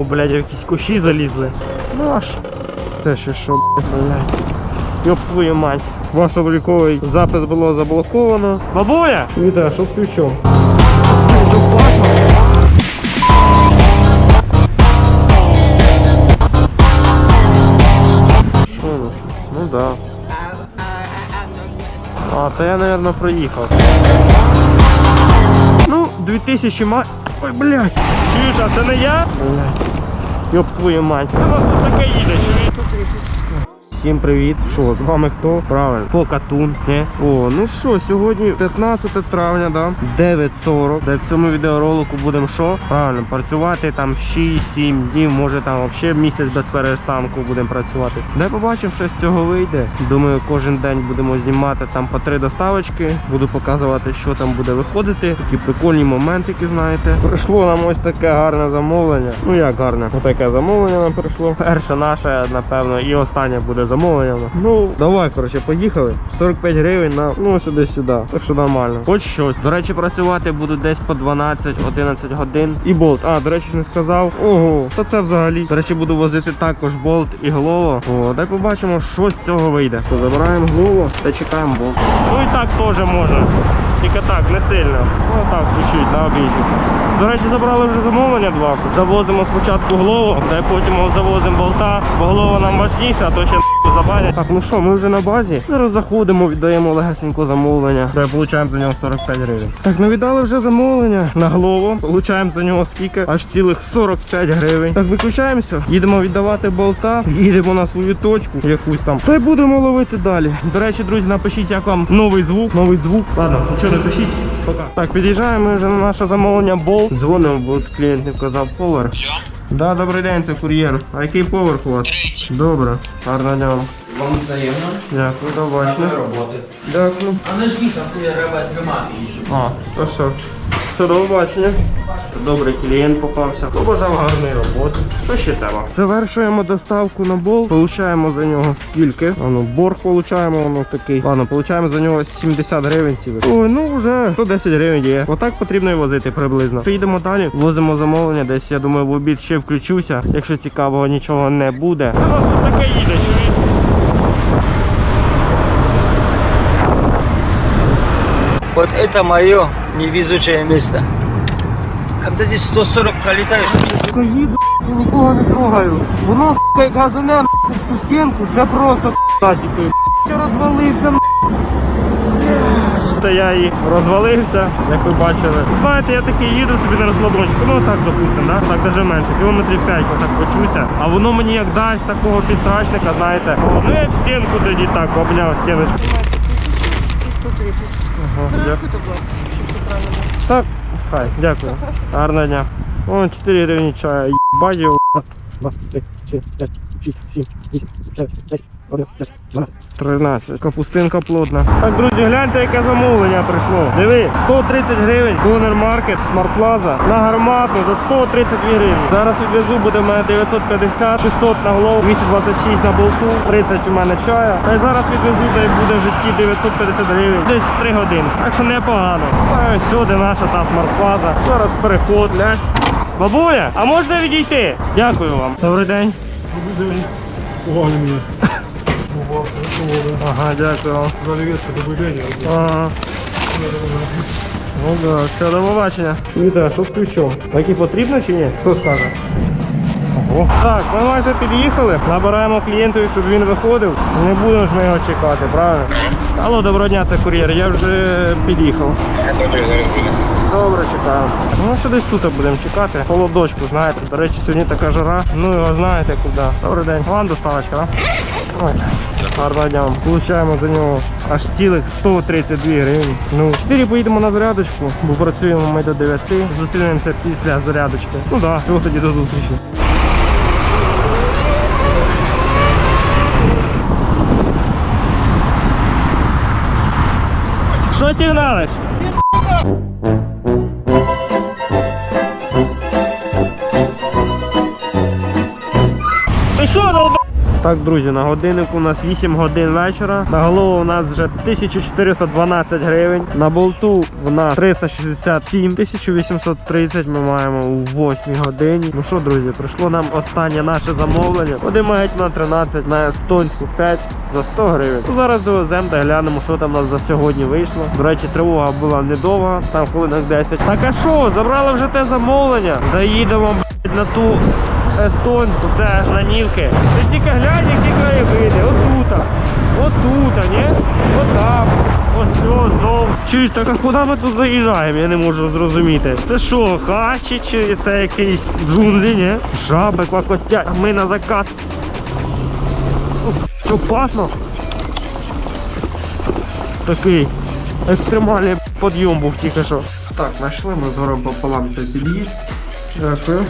О, блядь, якісь кущі залізли. Ну а що? Це ще що, блядь. Йоп твою мать. Ваш обліковий запис було заблоковано. Бабуля! Вітаю, що з ключом? Що ну? Ну да. А, то я, наверное, проїхав. Ну, 2000 ма... Ой, блядь. Чуєш, а це не я? Блядь. Ёб твою мать. Тут таке? Всім привіт! Що, з вами хто? Правильно, Покатун. Не? О, ну що, сьогодні 15 травня, да? 9.40. Де в цьому відеоролику будемо що? Правильно, працювати там 6-7 днів, може там взагалі місяць без перестанку будемо працювати. Де побачимо, що з цього вийде. Думаю, кожен день будемо знімати там по три доставочки. Буду показувати, що там буде виходити. Такі прикольні моментики, знаєте. Прийшло нам ось таке гарне замовлення. Ну як гарне? Отаке замовлення нам прийшло. Перше наше, напевно, і останнє буде замовлення. Нас. Ну, давай, коротше, поїхали. 45 гривень на ну сюди-сюди. Так що нормально. Хоч щось. До речі, працювати буду десь по 12-11 годин. І болт. А, до речі, ж не сказав. Ого, то це взагалі. До речі, буду возити також болт і глово. О, дай побачимо, що з цього вийде. Що, забираємо глово та чекаємо болт. Ну і так теж можна. Тільки так, не сильно. Ну так, чуть-чуть, на обіжі. До речі, забрали вже замовлення два. Завозимо спочатку голову, та потім завозимо болта, бо голова нам важніша, а то ще. Так, ну що, ми вже на базі. Зараз заходимо, віддаємо легесенько замовлення. Й получаємо за нього 45 гривень. Так, ну віддали вже замовлення на голову. Получаємо за нього скільки? Аж цілих 45 гривень. Так, виключаємося, їдемо віддавати болта, їдемо на свою точку, якусь там. Та й будемо ловити далі. До речі, друзі, напишіть, як вам новий звук, новий звук. Ладно, нічого не пишіть. Пока. Так, під'їжджаємо вже на наше замовлення болт. Дзвонимо, бо клієнт не вказав поверх. Да, добрий день, це кур'єр. А який поверх у вас? Добре, гарно дня вам. Взаємно. Дякую, до побачення. роботи. Дякую. А не жміть, там треба тримати їжу. А, то все. Все, до побачення. Добрий клієнт попався. Побажав гарної роботи. Що ще треба? Завершуємо доставку на бол. Получаємо за нього скільки? А ну, борг получаємо, воно такий. Ладно, получаємо за нього 70 гривень цілих. Ой, ну вже 110 гривень є. Отак потрібно і возити приблизно. Що їдемо далі, возимо замовлення. Десь я думаю, в обід ще включуся. Якщо цікавого нічого не буде. Нас тут таке їде, чуєш? Вот это мое невезучее место. Когда здесь 140 пролетаешь, Сука, їду, я нікого не трогаю. Воно, сука, як нахуй, в цю стінку, це просто типу. Я розвалився, Та я і розвалився, як ви бачили. Знаєте, я такий їду собі на розкладончику, ну так допустимо, да? так даже менше, кілометрів 5 отак почуся. А воно мені як дасть такого підсрачника, знаєте. Ну я в стінку тоді так обняв стіночку. І 130. Ага, дякую. Перерахуйте, будь ласка, щоб все правильно. Так, хай, дякую. Гарного дня. О, 4 гривні чая, їбать його. Два, три, чотири, п'ять, шість, сім, вісім, дев'ять, десять, одинадцять, дванадцять, тринадцять. Капустинка плотна. Так, друзі, гляньте, яке замовлення прийшло. Диви, 130 гривень, Донер Маркет, Смарт Плаза на гарматну за 132 гривні. Зараз відвезу, буде в мене 950, 600 на голову, 226 на болту, 30 у мене чая. Та й зараз відвезу, та й буде в житті 950 гривень. Десь в 3 години. Так що непогано. Та ось сюди наша та Смарт Плаза. Зараз переход, лясь. Бабуля, а можна відійти? Дякую вам. Добрий день. Добрий день. Увагли мені. Ага, дякую вам. Залівеска, добрий день. Ага. Ну да, все, до побачення. Чуєте, а що з ключом? Такі потрібно чи ні? Хто скаже? Ого. Так, ми майже під'їхали. Набираємо клієнтові, щоб він виходив. Не будемо ж ми його чекати, правильно? Алло, доброго дня, це кур'єр. Я вже під'їхав. Добре, чекаємо. Ну, що десь тут будемо чекати. Холодочку, знаєте. До речі, сьогодні така жара. Ну його знаєте куди. Добрий день. Вам доставочка, так? Ой. Гарного дня вам. Получаємо за нього аж цілих 132 гривні. Ну, 4 поїдемо на зарядочку, бо працюємо ми до 9. Зустрінемося після зарядочки. Ну так, да, тоді до зустрічі. Що сигналиш? Ти що, долба? Так, друзі, на годиннику у нас 8 годин вечора. На голову у нас вже 1412 гривень. На болту в нас 367 1830 ми маємо у 8 годині. Ну що, друзі, прийшло нам останнє наше замовлення. Один на 13 на естонську 5 за 100 гривень. Ну, зараз довеземо та глянемо, що там у нас за сьогодні вийшло. До речі, тривога була недовга, там хвилинок 10. Так а що, забрали вже те замовлення? Заїдемо на ту естонську, це аж на Нівки. Ти тільки глянь, які краєвиди. Отута. Отута, ні? Отам. Ось все, знов. Чуєш, так а куди ми тут заїжджаємо? Я не можу зрозуміти. Це що, хащі чи це якісь джунглі, ні? Жаби, клокотять. Ми на заказ. Що опасно? Такий екстремальний підйом був тільки що. Так, знайшли ми згором пополам цей під'їзд. Дякую.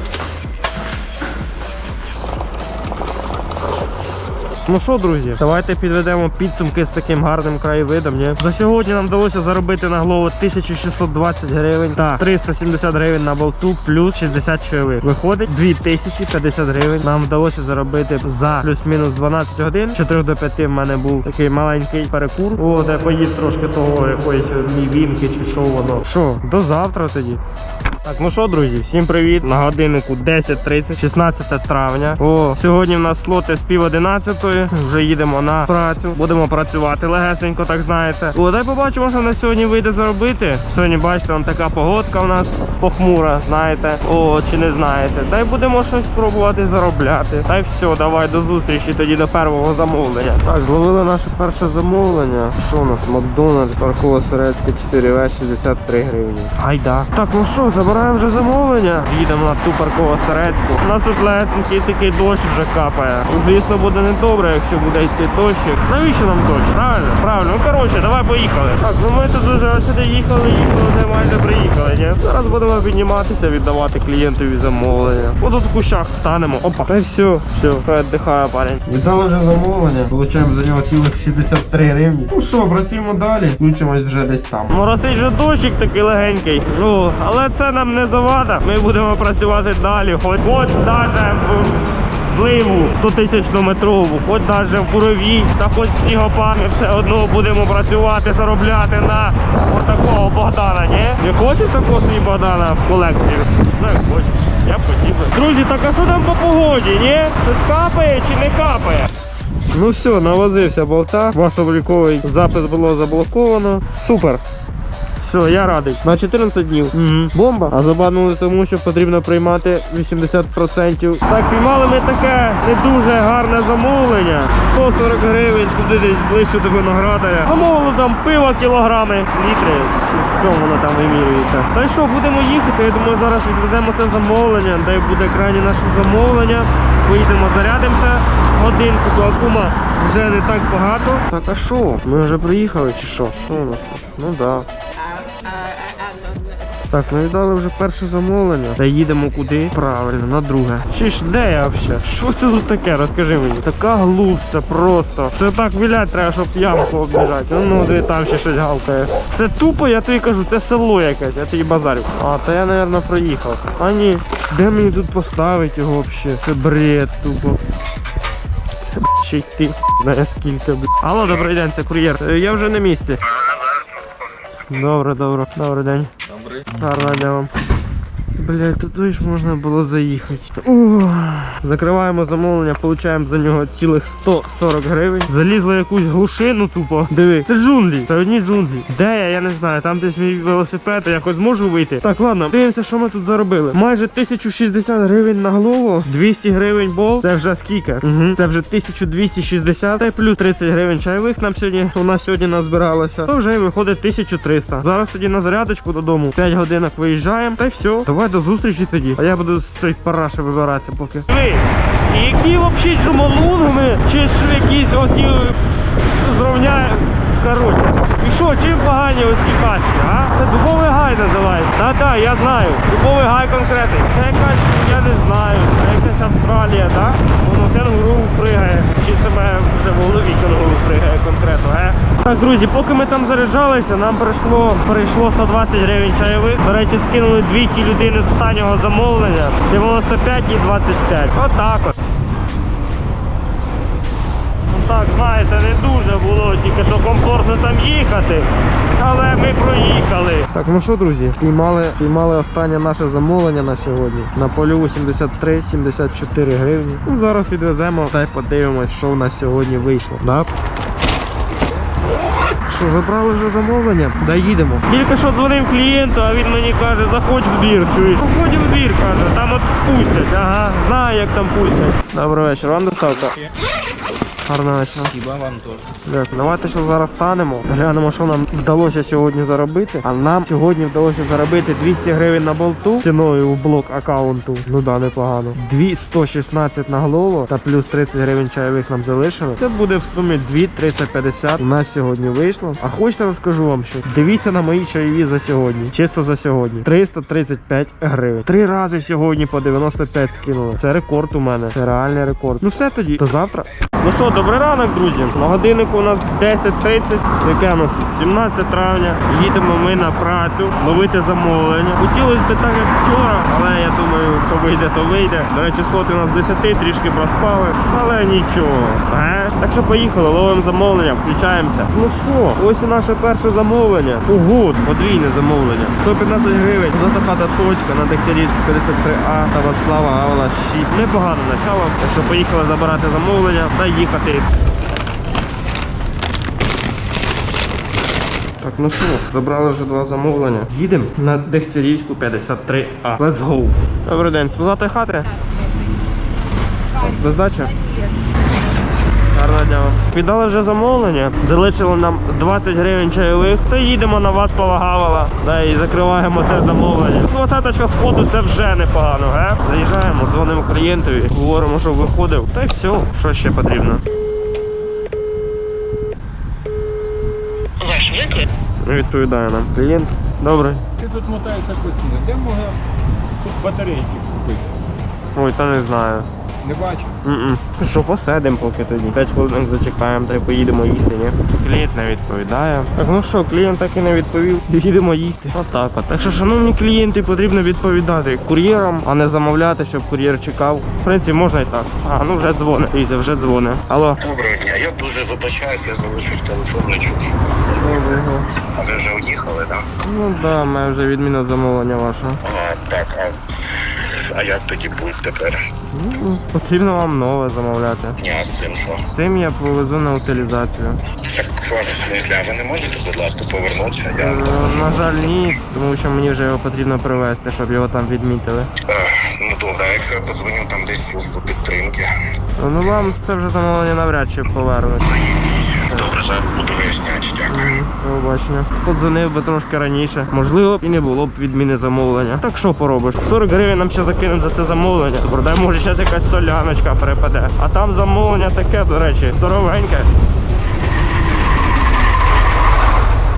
Ну що, друзі, давайте підведемо підсумки з таким гарним краєвидом. Ні? За сьогодні нам вдалося заробити на голову 1620 гривень та 370 гривень на болту, плюс 60 чайових. Виходить 2050 гривень. Нам вдалося заробити за плюс-мінус 12 годин. 4 до 5 в мене був такий маленький перекур. О, де поїв трошки того якоїсь мівінки чи що воно. Що, до завтра тоді. Так, ну що, друзі, всім привіт. На годиннику 10.30, 16 травня. О, сьогодні в нас слоти з пів одинадцятої. Вже їдемо на працю. Будемо працювати легесенько, так знаєте. О, дай побачимо, що на сьогодні вийде заробити. Сьогодні, бачите, там така погодка у нас похмура, знаєте. О, чи не знаєте. Та й будемо щось спробувати заробляти. Та й все, давай до зустрічі тоді до першого замовлення. Так, зловили наше перше замовлення. Що у нас? Макдональдс, паркова Серецька 4В 63 гривні. Айда. Так, ну що, забираємо вже замовлення. Їдемо на ту паркову Серецьку. У нас тут лесенький такий дощ вже капає. Ну, Звісно, буде недобре, якщо буде йти дощик. Навіщо нам дощ? Правильно? Правильно. Ну коротше, давай поїхали. Так, ну ми тут вже сюди їхали, їхали, вже майже приїхали, ні? Зараз будемо підніматися, віддавати клієнтові замовлення. От тут в кущах станемо. Опа. Та й все, все, віддихає парень. Віддали вже замовлення. Получаємо за нього цілих 63 гривні. Ну що, працюємо далі. Включимось вже десь там. Моросить вже дощик такий легенький. Ну, але це нам не завада. Ми будемо працювати далі. Хоч, хоч даже в зливу 100 тисячнометрову, хоч навіть в буровій, та хоч в снігопад, ми все одно будемо працювати, заробляти на отакого Богдана, ні? Не хочеш такого свій Богдана в колекцію? Ну як хочеш. Я б хотів. Друзі, так а що там по погоді, ні? Щось капає чи не капає? Ну все, навозився болта. Ваш обліковий запис було заблоковано. Супер. Все, я радий. На 14 днів. Угу. Бомба. А забанули тому, що потрібно приймати 80%. Так, піймали ми таке не дуже гарне замовлення. 140 гривень, туди десь ближче до виноградаря. Замовили там пиво кілограми, літри, що воно там вимірюється. Та й що, будемо їхати. Я думаю, зараз відвеземо це замовлення, де буде крайнє наше замовлення. Поїдемо, зарядимося годинку, до акума вже не так багато. Так, а що? Ми вже приїхали чи що? Що у нас? Ну так. Да. Так, ми віддали вже перше замовлення. Та їдемо куди? Правильно, на друге. Чи ж де я взагалі? Що це тут таке? Розкажи мені. Така глуш, це просто. Це так вілять треба, щоб ямку обіжати. Ну, ну диви, там ще щось гавкає. Це тупо, я тобі кажу, це село якесь, я тобі базарю. А, та я, мабуть, проїхав. А ні, де мені тут поставити його взагалі? Це бред тупо. Ще йти. Знає скільки, б**. Алло, добрий день, це кур'єр. Е, Я вже на місці. Добре, добре. Добрий день. Добрий. Гарного дня вам. Блять, туди ж можна було заїхати. Ух. Закриваємо замовлення, получаємо за нього цілих 140 гривень. Залізли якусь глушину тупо. Диви, це джунглі, це одні джунглі. Де я, я не знаю. Там десь мій велосипед, я хоч зможу вийти. Так, ладно, дивимося, що ми тут заробили. Майже 1060 гривень на голову, 200 гривень бол. Це вже скільки? Угу. Це вже 1260 та й плюс 30 гривень чайових нам сьогодні. У нас сьогодні назбиралося. То вже виходить 1300. Зараз тоді на зарядочку додому. 5 годинок виїжджаємо. Та й все. Давай до зустрічі тоді. А я буду з цієї параші вибиратися поки. Ви, які взагалі чумолунгми, чи ж якісь оті зрівняє. Коротше. І що, чим погані оці каші, а? Це дубовий гай називається. Так, так, я знаю. Дубовий гай конкретний. Це якась, я не знаю, це якась Австралія, так? Воно кенгуру пригає. Чи це мене вже в голові кенгуру пригає конкретно, е? Друзі, поки ми там заряджалися, нам прийшло, прийшло 120 гривень чайових. До речі, скинули дві ті людини з останнього замовлення. 95 і 25. Отак от. так, знаєте, не дуже було, тільки що комфортно там їхати. Але ми проїхали. Так, ну що, друзі, піймали, піймали останнє наше замовлення на сьогодні. На польову 73-74 гривні. Ну, зараз відвеземо та й подивимось, що в нас сьогодні вийшло. Да? Що, забрали вже замовлення? Да їдемо. Тільки що дзвонив клієнту, а він мені каже, заходь в двір, чуєш. Заходь в двір, каже, там от пустять. Ага, знаю, як там пустять. Добрий вечір, вам доставка. Гарного вечора. Хіба вам теж. Так, давайте що зараз станемо. Глянемо, що нам вдалося сьогодні заробити. А нам сьогодні вдалося заробити 200 гривень на болту ціною у блок аккаунту. Ну да, непогано. 2116 на голову та плюс 30 гривень чайових нам залишили. Це буде в сумі 2350. У нас сьогодні вийшло. А хочете розкажу вам що? Дивіться на мої чайові за сьогодні. Чисто за сьогодні. 335 гривень. Три рази сьогодні по 95 скинули. Це рекорд у мене. Це реальний рекорд. Ну все тоді. До завтра. Ну що, добрий ранок, друзі. На годиннику у нас 10.30. Яке у нас тут? 17 травня. Їдемо ми на працю, ловити замовлення. Хотілося б так, як вчора, але я думаю, що вийде, то вийде. До речі, слоти у нас 10, трішки проспали, але нічого. Е? Так що поїхали, ловимо замовлення, включаємося. Ну що, ось і наше перше замовлення. Ого, подвійне замовлення. 115 гривень. Затопата точка на Дегтярівську 53А та Васлава Гавала 6. Непогане начало. Так що поїхали забирати замовлення та їхати. Так, ну що, забрали вже два замовлення. Їдемо на Дегтярівську 53А. Let's go. Добрий день, спозати хати? Бездача? Гарного дня. вам. Віддали вже замовлення, залишили нам 20 гривень чайових, то їдемо на Вацлава Гавала да, і закриваємо те замовлення. Двадцяточка сходу це вже непогано, ге? Заїжджаємо, дзвонимо клієнтові, говоримо, щоб виходив. Та й все, що ще потрібно. Відповідає нам клієнт. Добре. Ти тут мотаєшся постійно. Де можна тут батарейки купити? Ой, та не знаю. Не бачу. М-м. Що посидимо поки тоді. 5 хвилин зачекаємо та й поїдемо їсти, ні? Клієнт не відповідає. Так ну що, клієнт так і не відповів. Їдемо їсти. Отак от. Так що, шановні клієнти, потрібно відповідати кур'єрам, а не замовляти, щоб кур'єр чекав. В принципі, можна і так. А, ну вже дзвонить. Дивіться, вже дзвонить. Алло. Доброго дня. Я дуже вибачаюсь, я залишив телефон, не чув. А ви вже уїхали, так? Ну да, ми вже відмінив замовлення ваше. А, так, а, а як тоді будь тепер? Ну, потрібно вам нове замовляти. Ні, а з цим що? Цим я повезу на утилізацію. Так, а ви не можете, будь ласка, повернутися? Я... Е, На жаль, ні, тому що мені вже його потрібно привезти, щоб його там відмітили. Е, ну добре, якщо я подзвоню там десь службу підтримки. Ну вам це вже замовлення навряд чи повернуть. Заїдіть. Добре, зараз буду виясняти, дякую. Побачення. Подзвонив би трошки раніше. Можливо, і не було б відміни замовлення. Так що поробиш? 40 гривень нам ще закинуть за це замовлення. Продай, може ще якась соляночка перепаде. А там замовлення таке, до речі, здоровеньке.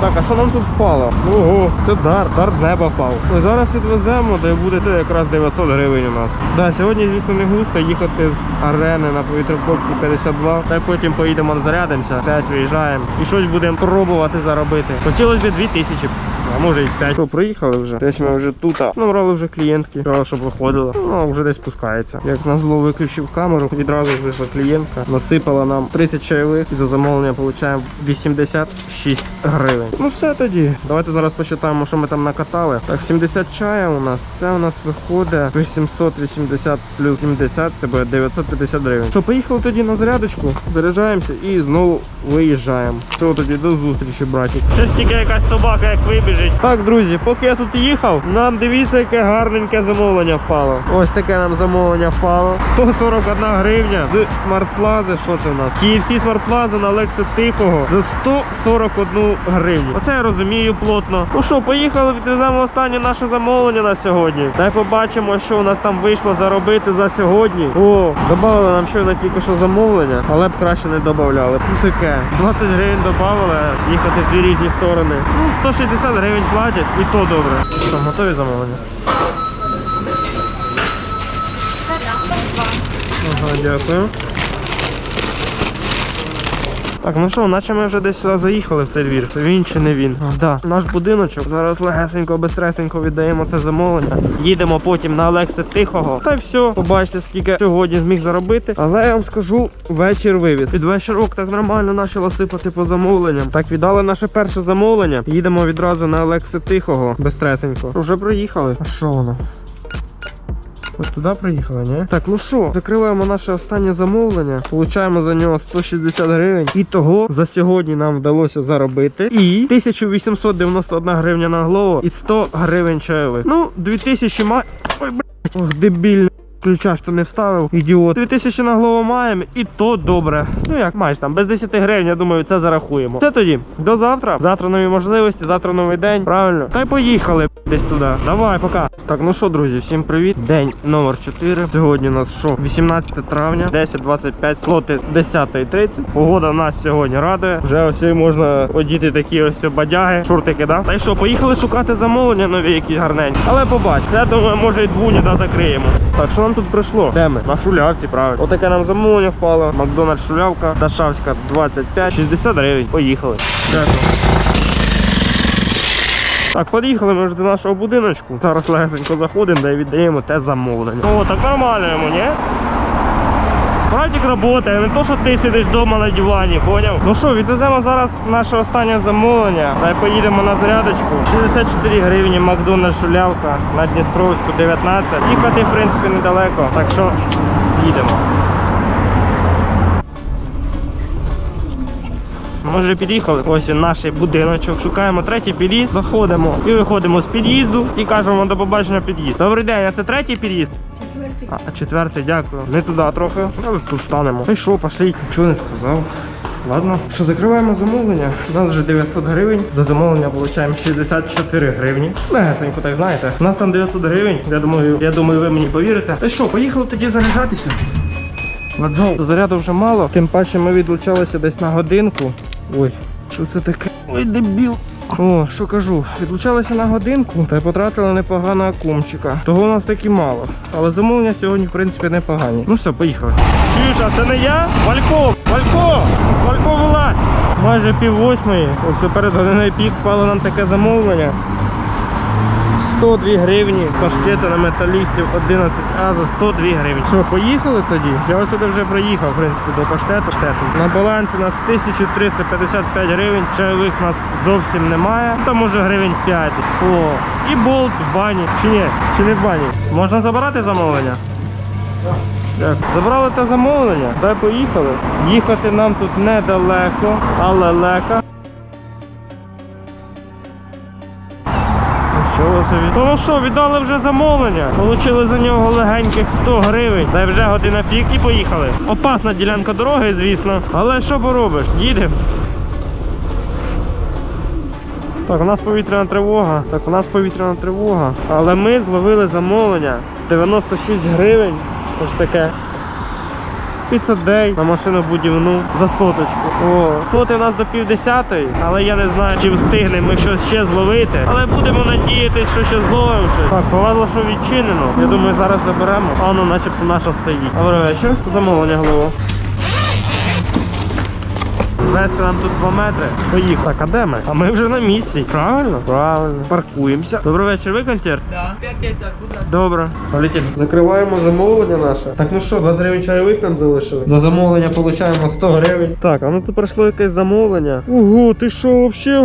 Так, а що нам тут впало? Ого, це дар, дар з неба впав. Зараз відвеземо, де буде якраз 900 гривень у нас. Да, сьогодні, звісно, не густо їхати з арени на Повітроходській 52. Та й потім поїдемо зарядимося, 5 виїжджаємо і щось будемо пробувати заробити. Хотілося б 2000, а може і 5. Що, приїхали вже. Десь ми вже тут. Набрали вже клієнтки, сказали, щоб виходила. Ну, а вже десь спускається. Як назло виключив камеру, відразу вийшла клієнтка, насипала нам 30 чайових і за замовлення отримуємо 86 гривень. Ну все тоді. Давайте зараз посчитаємо, що ми там накатали. Так, 70 чая у нас. Це у нас виходить 880 плюс 70, це буде 950 гривень. Що, поїхали тоді на зарядочку, заряджаємося і знову виїжджаємо. Все тоді до зустрічі, братик. Щось тільки якась собака як вибіжить. Так, друзі, поки я тут їхав, нам дивіться, яке гарненьке замовлення впало. Ось таке нам замовлення впало. 141 гривня з Plaza. Що це у нас? Smart Plaza на Лекси Тихого за 141 гривню. Оце я розумію плотно. Ну що, поїхали, відвеземо останнє наше замовлення на сьогодні. Дай побачимо, що у нас там вийшло заробити за сьогодні. О, додали нам щойно тільки що замовлення, але б краще не додавали. Ну таке. 20 гривень додали, їхати в дві різні сторони. Ну, 160 гривень платять, і то добре. Що, готові замовлення? Ага, дякую. Так, ну що, наче ми вже десь сюди заїхали в цей двір. Він чи не він? А, да. Наш будиночок. Зараз легесенько, безстресенько віддаємо це замовлення. Їдемо потім на Олекса Тихого. Та й все. Побачите, скільки сьогодні зміг заробити. Але я вам скажу, вечір вивіз. Під вечірок так нормально почало сипати по замовленням. Так віддали наше перше замовлення. Їдемо відразу на Олекса Тихого. Безстресенько. Вже приїхали. А що воно? Ось туди приїхали, ні? Так, ну що, закриваємо наше останнє замовлення. Получаємо за нього 160 гривень. І того за сьогодні нам вдалося заробити. І 1891 гривня на голову і 100 гривень чайових. Ну, 2000 ма... Ой, блядь. Ох, дебільний. Ключа що не вставив, ідіот. 2000 на голову маємо, і то добре. Ну як майже там, без 10 гривень, я думаю, це зарахуємо. Це тоді, до завтра. Завтра нові можливості, завтра новий день. Правильно? Та й поїхали десь туди. Давай, пока. Так, ну що, друзі, всім привіт. День номер 4. Сьогодні у нас що? 18 травня, 10.25, слоти з 10.30. Погода нас сьогодні радує. Вже ось можна одіти такі ось бадяги, шортики, да? Та й що, поїхали шукати замовлення нові якісь гарненькі. Але побач, я думаю, може і двуні да закриємо. Так, що нам тут прийшло? Де ми? На шулявці, правильно. Отаке нам замовлення впало. Макдональдс шулявка, Дашавська 25, 60 гривень. Поїхали. Дякую. Так, під'їхали ми вже до нашого будиночку. Зараз легенько заходимо, де віддаємо те замовлення. О, так нормально йому, ні? Братик працює, не то, що ти сидиш вдома на дивані, поняв? Ну що, відвеземо зараз наше останнє замовлення. Та поїдемо на зарядочку. 64 гривні Макдональдс Шулявка на Дністровську 19. Їхати, в принципі, недалеко, так що їдемо. Ми вже під'їхали. Ось наш будиночок. Шукаємо третій під'їзд, заходимо і виходимо з під'їзду і кажемо до побачення під'їзд. Добрий день, а це третій під'їзд? А, а четвертий, дякую. Не туди трохи. Але тут станемо. Та й що, пошли. Нічого не сказав. Ладно, що закриваємо замовлення. У нас вже 900 гривень. За замовлення отримуємо 64 гривні. Легесенько, так знаєте. У нас там 900 гривень. Я думаю, я думаю, ви мені повірите. Та що, поїхали тоді заряджатися. Let's go. Заряду вже мало. Тим паче ми відлучалися десь на годинку. Ой, що це таке? Ой, дебіл. О, що кажу, відлучалися на годинку та й потратили непогано акумчика. Того у нас таки мало. Але замовлення сьогодні, в принципі, непогані. Ну все, поїхали. Чуєш, а це не я? Валько! Валько! Валько вилазь! Майже пів восьмої. Ось перед годиною пік впало нам таке замовлення. 102 гривні паштети на металістів 11А за 102 гривні. Що, поїхали тоді? Я ось сюди вже приїхав, в принципі, до паштету. Штету. На балансі у нас 1355 гривень, чайових у нас зовсім немає. Там може гривень 5. О, і болт в бані. Чи ні? Чи не в бані? Можна забирати замовлення? Дякую. Забрали те замовлення, дай поїхали. Їхати нам тут недалеко, але лека. Нічого собі. То ну що, віддали вже замовлення. Получили за нього легеньких 100 гривень. Та й вже година пік і поїхали. Опасна ділянка дороги, звісно. Але що поробиш? Їдемо. Так, у нас повітряна тривога. Так, у нас повітряна тривога. Але ми зловили замовлення 96 гривень. Ось таке. Піцадей на машину будівну за соточку. О, слоти у нас до півдесятої, але я не знаю, чи встигнемо ми щось ще зловити. Але будемо надіятися, що ще зловимо щось. Так, повезло, що відчинено. Я думаю, зараз заберемо. А воно начебто наша стоїть. Добрий вечір. Замовлення голову. Вести нам тут 2 метри. Поїхав. Так, а де ми? А ми вже на місці. Правильно? Правильно. Паркуємося. Добрий вечір, ви концерт? Да. П'ять так, куди? Добре. Полетів. Закриваємо замовлення наше. Так, ну що, 20 гривень чайових нам залишили. За замовлення отримуємо 100 гривень. Так, а ну тут пройшло якесь замовлення. Ого, ти що, взагалі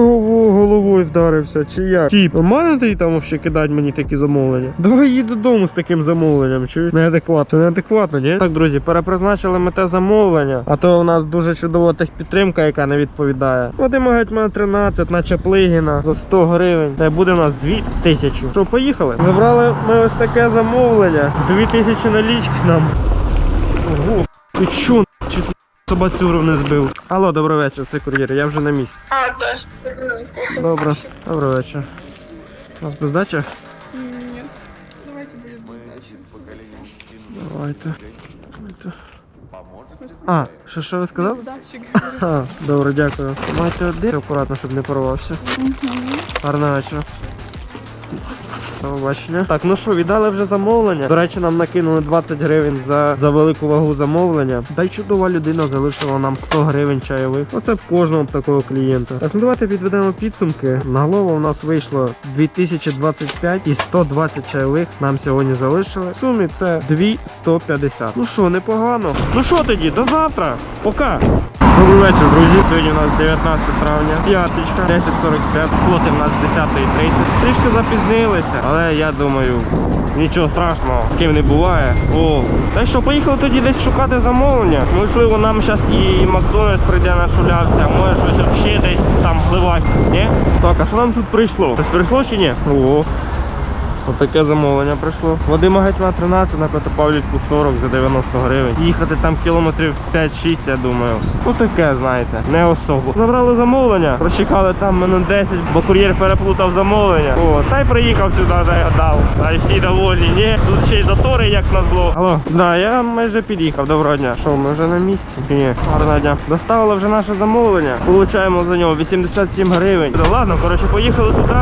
головою вдарився? Чи як? Тіп, нормально ти там взагалі кидати мені такі замовлення? Давай їдь додому з таким замовленням, чуєш? Неадекватно. Неадекватно, ні? Так, друзі, перепризначили ми те замовлення, а то у нас дуже чудова техпідтримка, яка не відповідає. Вадима Гетьмана 13 на Чаплигіна за 100 гривень. Та буде у нас 2000. Що, поїхали? Забрали ми ось таке замовлення. 2000 налічки нам. Ого, ти що? Чуть собацюру не збив. Алло, добрий вечір, це кур'єр, я вже на місці. А, да. Добре, добрий вечір. У нас без дачі? Нет. Давайте будет дальше. Давайте. Давайте. А, що, що ви сказали? А, добре, дякую. Майте один акуратно, щоб не порвався. Гарного вечора. Побачення. Так, ну що, віддали вже замовлення. До речі, нам накинули 20 гривень за, за велику вагу замовлення. Та й чудова людина залишила нам 100 гривень чайових. Оце в кожного такого клієнта. Так, ну давайте підведемо підсумки. На голову у нас вийшло 2025 і 120 чайових нам сьогодні залишили. В сумі це 2150. Ну що, непогано. Ну що тоді, до завтра. Пока. Добрий вечір, друзі. Сьогодні у нас 19 травня, п'ятичка, 10.45, слоти в нас 10.30. Трішки запізнилися, але я думаю, нічого страшного, з ким не буває. О, та що, поїхали тоді десь шукати замовлення. Можливо, нам зараз і Макдональдс прийде нашулявся, може щось взагалі десь там впливати. Ні? Так, а що нам тут прийшло? Щось прийшло чи ні? О. Отаке замовлення прийшло. Вадима Гетьма 13 на Петропавлівську 40 за 90 гривень. Їхати там кілометрів 5-6, я думаю. Ну таке, знаєте, не особо. Забрали замовлення, прочекали там минут 10, бо кур'єр переплутав замовлення. О, та й приїхав сюди, та й. Та й всі довольні, ні? Тут ще й затори, як назло. Алло, да, я майже під'їхав. Доброго дня. Що, ми вже на місці? Ні. Гарного дня. Доставили вже наше замовлення. Получаємо за нього 87 гривень. Ладно, коротше, поїхали туди.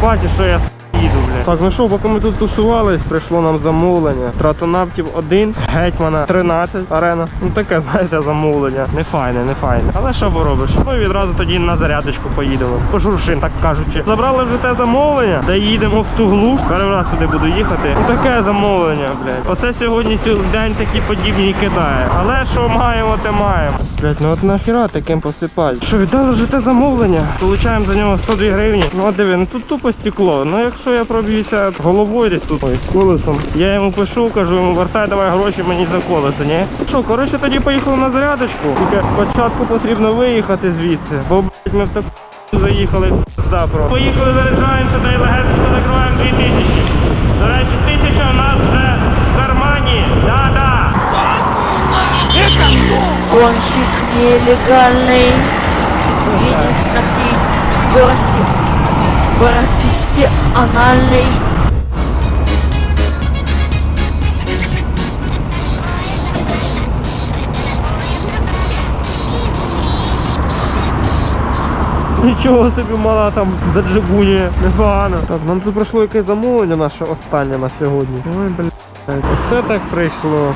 Бачиш, що. Так, ну що, поки ми тут тусувались, прийшло нам замовлення. Тратонавтів 1, гетьмана 13 арена. Ну таке, знаєте, замовлення. Не файне, не файне. Але що поробиш? Ну і відразу тоді на зарядочку поїдемо. По шуршин, так кажучи. Забрали вже те замовлення, де їдемо в ту глуш. Перший раз туди буду їхати. Ну таке замовлення, блядь. Оце сьогодні цілий день такі подібні кидає. Але що маємо, те маємо. Блядь, ну от нахіра таким посипати. Що, віддали вже те замовлення? Получаємо за нього 102 гривні. Ну а диви, ну тут тупо стекло. Ну якщо я проб'юся головою тут ой, колесом, я йому пишу, кажу йому вертай, давай гроші мені за колесо, ні? Що, коротше, тоді поїхали на зарядочку. Тільки спочатку потрібно виїхати звідси, бо блядь, ми в таку заїхали пизда про. Поїхали, заряджаємося, та й легенько закриваємо 2000. До речі, тисяча у нас вже в кармані. Да-да. Гонщик нелегальный. Видишь, нашли скорости профессиональный. Нічого собі мала там заджигує. Непогано. Так, нам тут прийшло якесь замовлення наше останнє на сьогодні. Ой, блядь. Оце так прийшло.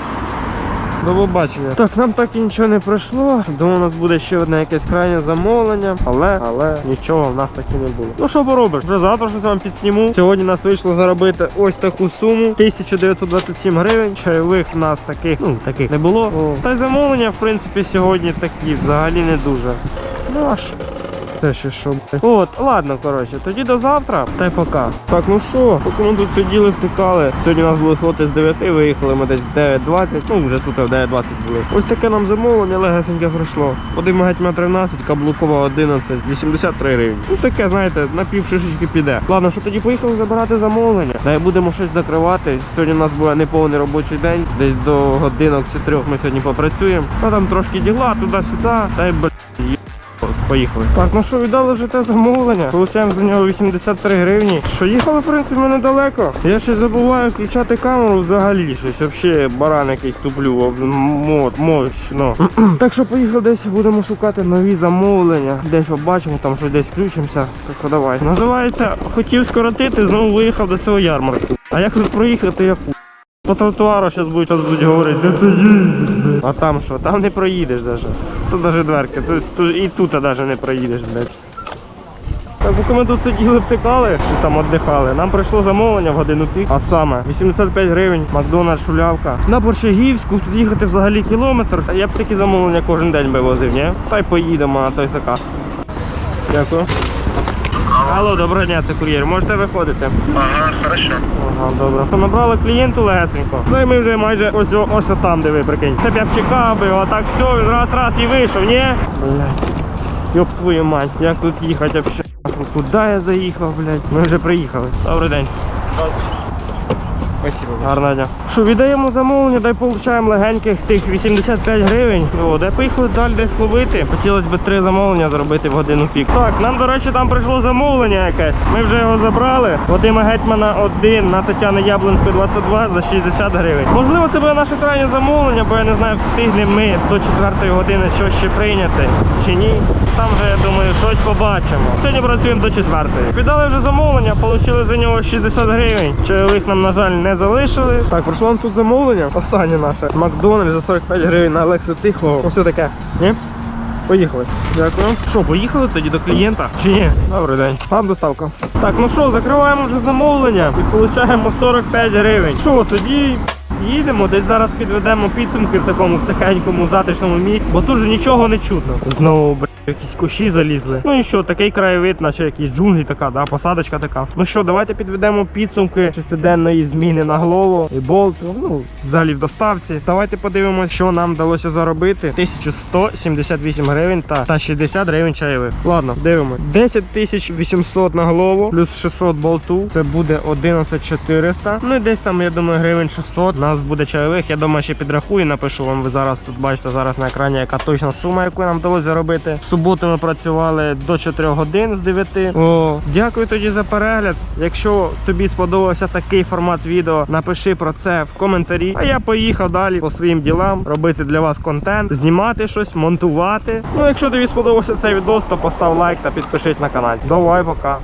До побачення. Так, нам так і нічого не пройшло. Думаю, у нас буде ще одне якесь крайнє замовлення, але але нічого в нас так і не було. Ну що поробиш? Вже завтра щось вам підсніму. Сьогодні нас вийшло заробити ось таку суму 1927 гривень. Чайових в нас таких, ну таких не було. О. Та й замовлення, в принципі, сьогодні такі взагалі не дуже. Ну а що? Те ще що. От, ладно, коротше, тоді до завтра, та й пока. Так, ну що, поки ми тут сиділи, втикали. Сьогодні у нас були слоти з 9, виїхали ми десь в 9.20, ну вже тут в 9.20 були. Ось таке нам замовлення легесеньке пройшло. Один гетьма 13, каблукова 11, 83 гривні. Ну таке, знаєте, на пів шишечки піде. Ладно, що тоді поїхали забирати замовлення. Та й будемо щось закривати. Сьогодні у нас буде неповний робочий день, десь до годинок чи трьох ми сьогодні попрацюємо. А там трошки діла, туди-сюди, та й блядь, Поїхали. Так, ну що, віддали вже те замовлення. Получаємо за нього 83 гривні. Що їхали, в принципі, недалеко. Я ще забуваю включати камеру взагалі. Щось взагалі баран якийсь туплю. Мод, мощно. так що поїхали десь, будемо шукати нові замовлення. Десь побачимо, там щось десь включимося. Так що давай. Називається Хотів скоротити, знову виїхав до цього ярмарку. А як тут проїхати, я ху. По тротуару зараз будуть, будуть говорити, де ти їдеш? А там що? Там не проїдеш навіть. Тут навіть дверки, тут, тут, і тут навіть не проїдеш, блядь. Так, поки ми тут сиділи, втикали, що там віддихали, нам прийшло замовлення в годину пік, а саме 85 гривень, Макдональдс, шулявка. На Борщагівську, тут їхати взагалі кілометр. Я б такі замовлення кожен день би возив, ні? Та й поїдемо на той заказ. Дякую. Алло, доброго дня, це кур'єр. Можете виходити? Ага, хорошо. Ага, добре. То набрали клієнту легесенько. Ну і ми вже майже ось ось там, де ви прикинь. Це б я б чекав би, а так все, він раз раз і вийшов, ні? Блять. Йоп твою мать, як тут їхати взагалі? Куди я заїхав, блядь? Ми вже приїхали. Добрий день. Гарного дня. Що, віддаємо замовлення, дай получаємо легеньких тих 85 гривень. О, де поїхали далі десь ловити. Хотілося б три замовлення зробити в годину пік. Так, нам, до речі, там прийшло замовлення якесь. Ми вже його забрали. Вадима Гетьмана 1 на Тетяни Яблонської 22 за 60 гривень. Можливо, це буде наше крайнє замовлення, бо я не знаю, встигнемо ми до 4 години щось ще прийняти чи ні. Там вже, я думаю, щось побачимо. Сьогодні працюємо до 4. Піддали вже замовлення, отримали за нього 60 гривень. Чайових нам, на жаль, не залишили. Так, прийшло нам тут замовлення. Останнє наше. Макдональдс за 45 гривень на Олексу Тихого. Ось таке. Ні? Поїхали. Дякую. Що, поїхали тоді до клієнта? Чи ні? Добрий день. Вам доставка. Так, ну що, закриваємо вже замовлення і отримуємо 45 гривень. Що, тоді їдемо, десь зараз підведемо підсумки в такому в тихенькому затишному місці, бо тут же нічого не чутно. Знову, бля, якісь кущі залізли. Ну і що, такий краєвид, наче якісь джунглі така, да, посадочка така. Ну що, давайте підведемо підсумки шестиденної зміни на голову і болту. Ну, взагалі в доставці. Давайте подивимося, що нам вдалося заробити. 1178 гривень та, та 60 гривень чайових. Ладно, дивимось. 10 800 на голову, плюс 600 болту. Це буде 11400. Ну і десь там, я думаю, гривень 600. Нас буде чайових. Я думаю, ще підрахую, напишу вам. Ви зараз тут бачите зараз на екрані, яка точна сума, яку нам вдалося заробити. Суботу ми працювали до 4 годин з 9. О, дякую тоді за перегляд. Якщо тобі сподобався такий формат відео, напиши про це в коментарі. А я поїхав далі по своїм ділам, робити для вас контент, знімати щось, монтувати. Ну, якщо тобі сподобався цей відео, то постав лайк та підпишись на канал. Давай, пока.